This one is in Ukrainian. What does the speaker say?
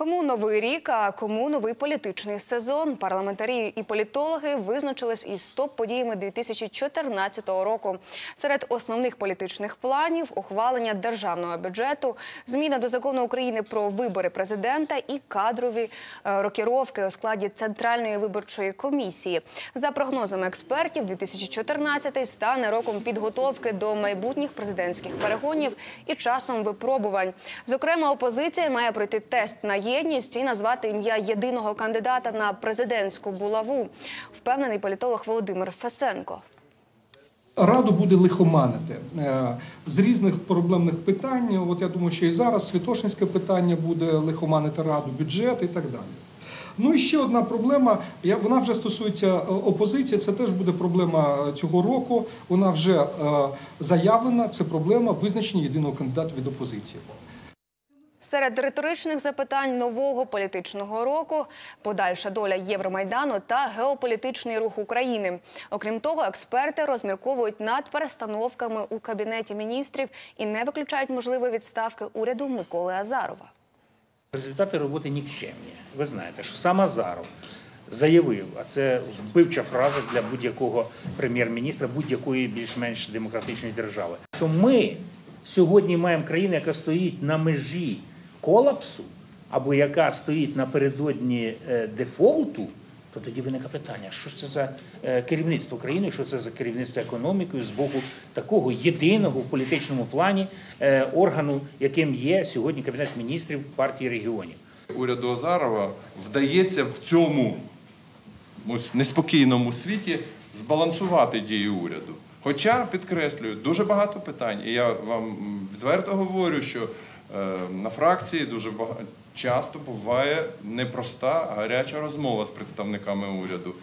Кому новий рік, а кому новий політичний сезон? Парламентарі і політологи визначились із топ-подіями 2014 року. Серед основних політичних планів ухвалення державного бюджету, зміна до закону України про вибори президента і кадрові е, рокіровки у складі центральної виборчої комісії. За прогнозами експертів, 2014 стане роком підготовки до майбутніх президентських перегонів і часом випробувань. Зокрема, опозиція має пройти тест на єдність і назвати ім'я єдиного кандидата на президентську булаву. Впевнений політолог Володимир Фесенко. Раду буде лихоманити Е, з різних проблемних питань. От я думаю, що і зараз святошинське питання буде лихоманити раду, бюджет і так далі. Ну і ще одна проблема. Вона вже стосується е, опозиції. Це теж буде проблема цього року. Вона вже е, заявлена. Це проблема визначення єдиного кандидата від опозиції. Серед риторичних запитань нового політичного року подальша доля Євромайдану та геополітичний рух України. Окрім того, експерти розмірковують над перестановками у кабінеті міністрів і не виключають можливої відставки уряду Миколи Азарова. Результати роботи нікчемні. Ви знаєте, що сам Азаров заявив, а це вбивча фраза для будь-якого прем'єр-міністра будь-якої більш-менш демократичної держави. Що ми сьогодні маємо країну, яка стоїть на межі колапсу, або яка стоїть напередодні е, дефолту. То тоді виникає питання, що ж це за е, керівництво країни, що це за керівництво економікою з боку такого єдиного в політичному плані е, органу, яким є сьогодні Кабінет міністрів партії регіонів. уряду Азарова вдається в цьому ось неспокійному світі збалансувати дії уряду. Хоча, підкреслюю, дуже багато питань. І я вам відверто говорю, що на фракції дуже багато часто буває непроста гаряча розмова з представниками уряду.